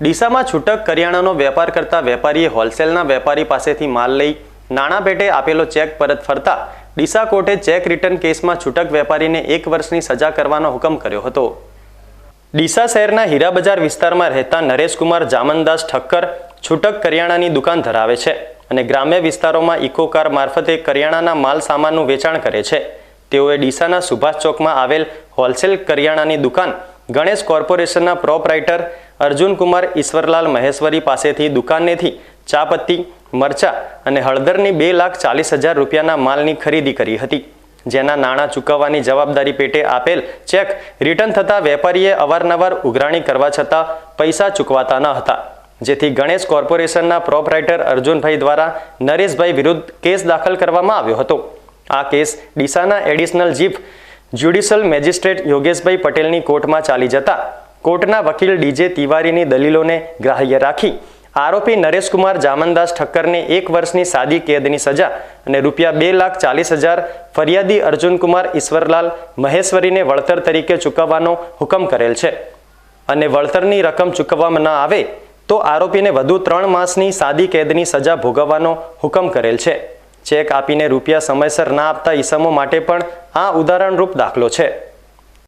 ડીસામાં છૂટક કરિયાણાનો વેપાર કરતા વેપારીએ હોલસેલના વેપારી પાસેથી માલ લઈ નાણાં પેટે આપેલો ચેક પરત ફરતા ડીસા કોર્ટે ચેક રિટર્ન કેસમાં છૂટક વેપારીને એક વર્ષની સજા કરવાનો હુકમ કર્યો હતો. ડીસા શહેરના હીરા બજાર વિસ્તારમાં રહેતા નરેશકુમાર જામનદાસ ઠક્કર છૂટક કરિયાણાની દુકાન ધરાવે છે અને ગ્રામ્ય વિસ્તારોમાં ઇકોકાર મારફતે કરિયાણાના માલ સામાનનું વેચાણ કરે છે. તેઓએ ડીસાના સુભાષ ચોકમાં આવેલ હોલસેલ કરિયાણાની દુકાન ગણેશ કોર્પોરેશનના પ્રોપરાઇટર અર્જુનકુમાર ઈશ્વરલાલ મહેશ્વરી પાસેથી દુકાનેથી ચાપત્તી, મરચા અને હળદરની બે લાખ ચાલીસ હજાર રૂપિયાના માલની ખરીદી કરી હતી. જેના નાણાં ચૂકવવાની જવાબદારી પેટે આપેલ ચેક રિટર્ન થતાં વેપારીએ અવારનવાર ઉઘરાણી કરવા છતાં પૈસા ચૂકવાતા ન હતા. જેથી ગણેશ કોર્પોરેશનના પ્રોપરાઇટર અર્જુનભાઈ દ્વારા નરેશભાઈ વિરુદ્ધ કેસ દાખલ કરવામાં આવ્યો હતો. આ case ડીસાના additional chief judicial magistrate Yogeshbhai પટેલની કોર્ટમાં ચાલી જતા કોર્ટના વકીલ ડીજે તિવારીની દલીલોને ગ્રાહ્ય રાખી. આરોપી નરેશકુમાર જામનદાસ ઠક્કરને એક વર્ષની સાદી કેદની સજા અને રૂપિયા બે લાખ ચાલીસ હજાર ફરિયાદી અર્જુનકુમાર ઈશ્વરલાલ મહેશ્વરીને વળતર તરીકે ચૂકવવાનો હુકમ કરેલ છે. અને વળતરની રકમ ચૂકવવામાં ન આવે તો આરોપીને વધુ ત્રણ માસની સાદી કેદની સજા ભોગવવાનો હુકમ કરેલ છે. ચેક આપીને રૂપિયા સમયસર ના આપતા ઈસમો માટે પણ આ ઉદાહરણરૂપ દાખલો છે.